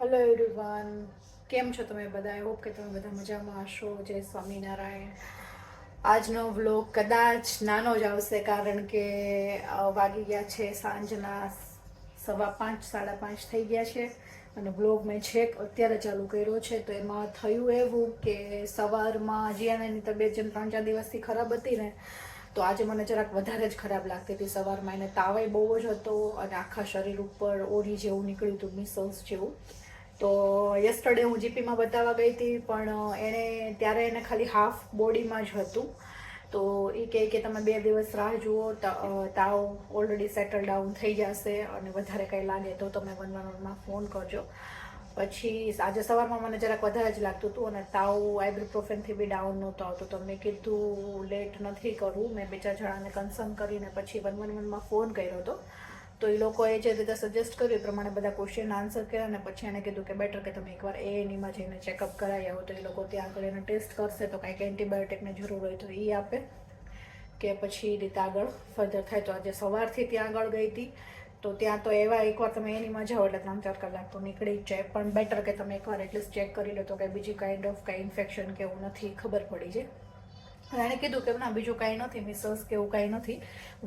Hello everyone કેમ છો તમે બધા આઈ હોપ કે તમે બધા મજામાં હશો. જય સ્વામિનારાયણ. આજનો વ્લોગ કદાચ નાનો જ આવશે કારણ કે વાગી ગયા છે સાંજના સવા પાંચ, સાડા પાંચ થઈ ગયા છે. અને વ્લોગ મેં છેક અત્યારે ચાલુ કર્યો છે. તો એમાં થયું એવું કે સવારમાં જીયાનાની તબિયત જેમ ત્રણ ચાર દિવસથી ખરાબ હતી ને તો આજે મને જરાક વધારે જ ખરાબ લાગતી હતી. સવારમાં એને તાવે બહુ જ હતો અને આખા શરીર ઉપર ઓરી જેવું નીકળ્યું હતું મિસલ્સ જેવું. તો યસ્ટરડે હું જીપીમાં બતાવવા ગઈ હતી, પણ એણે ત્યારે એને ખાલી હાફ બોડીમાં જ હતું. તો એ કહે કે તમે બે દિવસ રાહ જુઓ તાવ ઓલરેડી સેટલ ડાઉન થઈ જશે અને વધારે કંઈ લાગે તો તમે વન વન ફોન કરજો. પછી આજે સવારમાં મને જરાક વધારે જ લાગતું હતું અને તાવ આઈબ્રોપ્રોફેનથી બી ડાઉન નહોતો આવતો. તો મેં કીધું લેટ નથી કરવું મેં બે ચાર જણાને કન્સર્ન કરીને પછી વન વન વનમાં ફોન કર્યો હતો. તો એ લોકોએ જે રીતે સજેસ્ટ કર્યું એ પ્રમાણે બધા ક્વેશ્ચન આન્સર કર્યા અને પછી એને કીધું કે બેટર કે તમે એકવાર એ એનીમાં જઈને ચેકઅપ કરાવી આવો. તો એ લોકો ત્યાં આગળ એને ટેસ્ટ કરશે તો કાંઈક એન્ટીબાયોટિકની જરૂર હોય તો એ આપે. કે પછી રીતે આગળ ફર્ધર થાય. તો આજે સવારથી ત્યાં આગળ ગઈ હતી. તો ત્યાં તો એવા એકવાર તમે એની મજા હોય એટલે ત્રણ ચાર કલાક તો નીકળી જ જાય. પણ બેટર કે તમે એકવાર એટલીસ્ટ ચેક કરી લો તો કે બીજી કાઇન્ડ ઓફ કાંઈ ઇન્ફેક્શન કે એવું નથી, ખબર પડી જાય. એણે કીધું કે ના, બીજું કાંઈ નથી મિસલ્સ કે એવું કાંઈ નથી.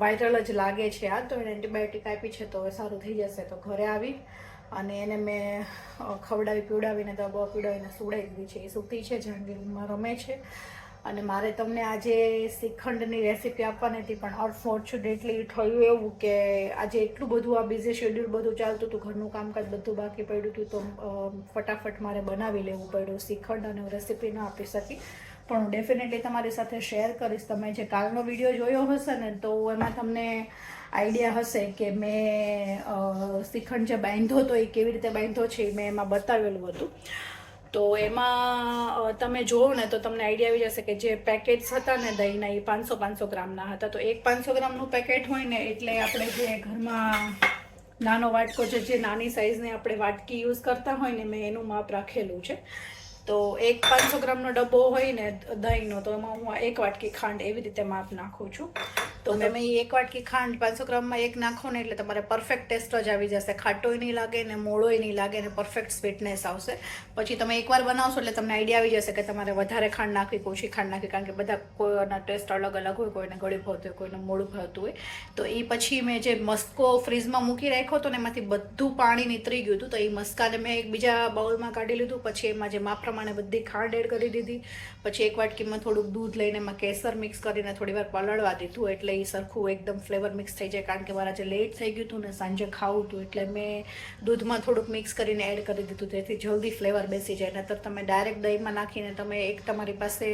વાયરલ જ લાગે છે આ, તો એને એન્ટીબાયોટિક આપી છે તો સારું થઈ જશે. તો ઘરે આવી અને એને મેં ખવડાવી, પીવડાવીને, દવા પીવડાવીને સુડાવી દીધી છે. એ સૂતી છે જાનગીરમાં રમે છે. અને મારે તમને આજે શ્રીખંડની રેસીપી આપવાની હતી પણ અનફોર્ચ્યુનેટલી થયું એવું કે આજે એટલું બધું આ બિઝી શેડ્યુલ બધું ચાલતું હતું, ઘરનું કામકાજ બધું બાકી પડ્યું હતું, તો ફટાફટ મારે બનાવી લેવું પડ્યું શ્રીખંડ અને રેસીપી ન આપી શકી. પણ હું ડેફિનેટલી તમારી સાથે શેર કરીશ. તમે જે કાલનો વીડિયો જોયો હશે ને, તો એમાં તમને આઈડિયા હશે કે મેં શ્રીખંડ જે બાંધ્યો હતો એ કેવી રીતે બાંધ્યો છે એ મેં એમાં બતાવેલું હતું. તો એમાં તમે જોવો ને તો તમને આઈડિયા આવી જશે કે જે પેકેટ્સ હતા ને દહીંના, એ પાંચસો પાંચસો ગ્રામના હતા. તો એક પાંચસો ગ્રામનું પેકેટ હોય ને એટલે આપણે જે ઘરમાં નાનો વાટકો છે, જે નાની સાઇઝની આપણે વાટકી યુઝ કરતા હોય ને મેં એનું માપ રાખેલું છે. તો એક પાંચસો ગ્રામનો ડબ્બો હોય ને દહીંનો તો એમાં હું એક વાટકી ખાંડ એવી રીતે માપ નાખું છું. તો તમે એ એક વાટકી ખાંડ પાંચસો ગ્રામમાં એક નાખો ને એટલે તમારે પરફેક્ટ ટેસ્ટ જ આવી જશે. ખાટોય નહીં લાગે ને મોળોય નહીં લાગે ને પરફેક્ટ સ્વીટનેસ આવશે. પછી તમે એકવાર બનાવશો એટલે તમને આઈડિયા આવી જશે કે તમારે વધારે ખાંડ નાખવી ઓછી ખાંડ નાખવી કારણ કે બધા કોઈના ટેસ્ટ અલગ અલગ હોય કોઈને ગળ્યું ભાવતું હોય કોઈને મોડું ભાવતું હોય. તો એ પછી મેં જે મસ્કો ફ્રીઝમાં મૂકી રાખ્યો હતો ને એમાંથી બધું પાણી નીતરી ગયું હતું તો એ મસ્કાને મેં એક બીજા બાઉલમાં કાઢી લીધું પછી એમાં જે માપ પ્રમાણે બધી ખાંડ એડ કરી દીધી. પછી એક વાટકીમાં થોડુંક દૂધ લઈને એમાં કેસર મિક્સ કરીને થોડી વાર પલળવા દીધું એટલે એ સરખું એકદમ ફ્લેવર મિક્સ થઈ જાય. કારણ કે મારા જે લેટ થઈ ગયું હતું ને સાંજે ખાવું હતું એટલે મેં દૂધમાં થોડુંક મિક્સ કરીને એડ કરી દીધું. તેથી જલ્દી ફ્લેવર બેસી જાય. નહીતર તમે ડાયરેક્ટ દહીંમાં નાખીને તમે એક તમારી પાસે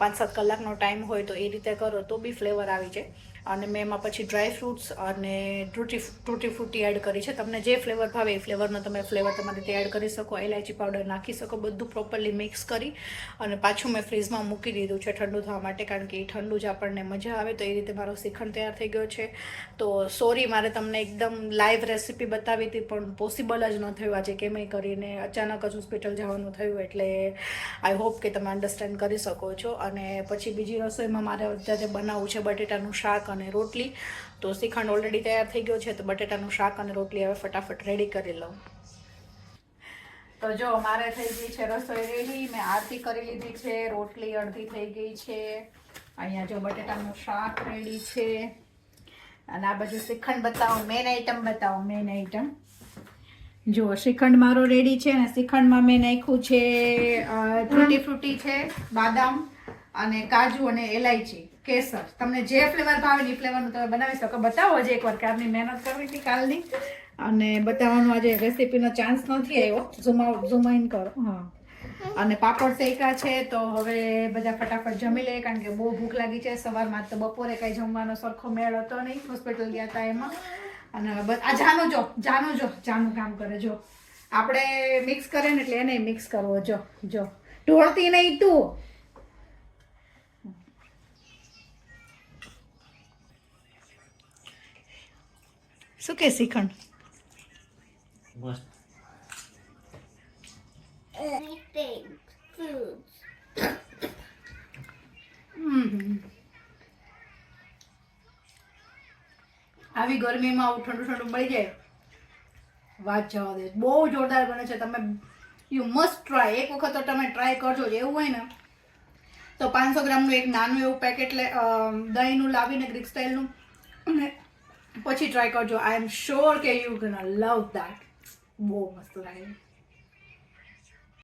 પાંચ સાત કલાકનો ટાઈમ હોય તો એ રીતે કરો તો બી ફ્લેવર આવી જાય. અને મેં એમાં પછી ડ્રાય ફ્રૂટ્સ અને ટૂટી ટૂટી ફ્રૂટી એડ કરી છે. તમને જે ફ્લેવર ભાવે એ ફ્લેવરનો તમે ફ્લેવર તમારે રીતે એડ કરી શકો ઇલાયચી પાવડર નાખી શકો, બધું પ્રોપરલી મિક્સ કરી અને પાછું મેં ફ્રીઝમાં મૂકી દીધું છે ઠંડુ થવા માટે, કારણ કે એ ઠંડુ જ આપણને મજા આવે, તો એ રીતે મારો શ્રીખંડ તૈયાર થઈ ગયો છે. તો સોરી મારે તમને એકદમ લાઈવ રેસીપી બતાવી હતી, પણ પોસિબલ જ ન થયું. આજે કેમ કરીને અચાનક જ હોસ્પિટલ જવાનું થયું, એટલે આઈ હોપ કે તમે અન્ડરસ્ટેન્ડ કરી શકો છો. અને પછી બીજી રસોઈમાં મારે અત્યારે બનાવવું છે બટેટાનું શાક અને રોટલી. તો શ્રીખંડ ઓલરેડી તૈયાર થઈ ગયો છે, તો બટેટાનું શાક અને રોટલી હવે ફટાફટ રેડી કરી લઉં. તો જો મારે થઈ ગઈ છે રસોઈ રેડી, મેં આરતી કરી લીધી છે, રોટલી અડધી થઈ ગઈ છે. અહીંયા જો બટેટાનું શાક રેડી છે. અને આ બાજુ શ્રીખંડ બતાવો મેન આઈટમ બતાવો મેન આઈટમ જો શ્રીખંડ મારો રેડી છે અને શ્રીખંડમાં મેં નાખ્યું છે ટૂટી ફ્રૂટી છે, બાદામ અને કાજુ અને એલાયચી. કેસર. તમને જે ફ્લેવર ભાવે એ ફ્લેવરનું તમે બનાવી શકો. બતાવો આજે એકવાર કારની મહેનત કરવી હતી કાલની. અને બતાવવાનો આજે રેસીપીનો ચાન્સ નથી આવ્યો. ઝૂમ ઝુમાઈન કરો. હા. અને પાપડ શેકા છે તો હવે બધા ફટાફટ જમી લે કારણ કે બહુ ભૂખ લાગી છે. સવારમાં તો બપોરે કંઈ જમવાનો સરખો મેળ હતો નહીં. હોસ્પિટલ ગયા હતા એમાં. અને આ જાનું જો જાનું જો, જાનું કામ કરે જો. આપણે મિક્સ કરે ને એટલે એને મિક્સ કરવો જો જો. ઢોળતી નહીં તું. શું કે શ્રીખંડ? આવી ગરમીમાં આવું ઠંડુ ઠંડુ મળી જાય વાત જવા દે. બહુ જોરદાર બને છે. તમે યુ મસ્ટ ટ્રાય એક વખત તો તમે ટ્રાય કરજો. જ એવું હોય ને તો પાંચસો ગ્રામનું એક નાનું એવું પેકેટ લે દહીંનું લાવીને ગ્રીક સ્ટાઇલનું અને પછી ટ્રાય કરજો. આઈ એમ શ્યોર કે યુ ગન લવ દેટ બહુ મસ્ત લાગે.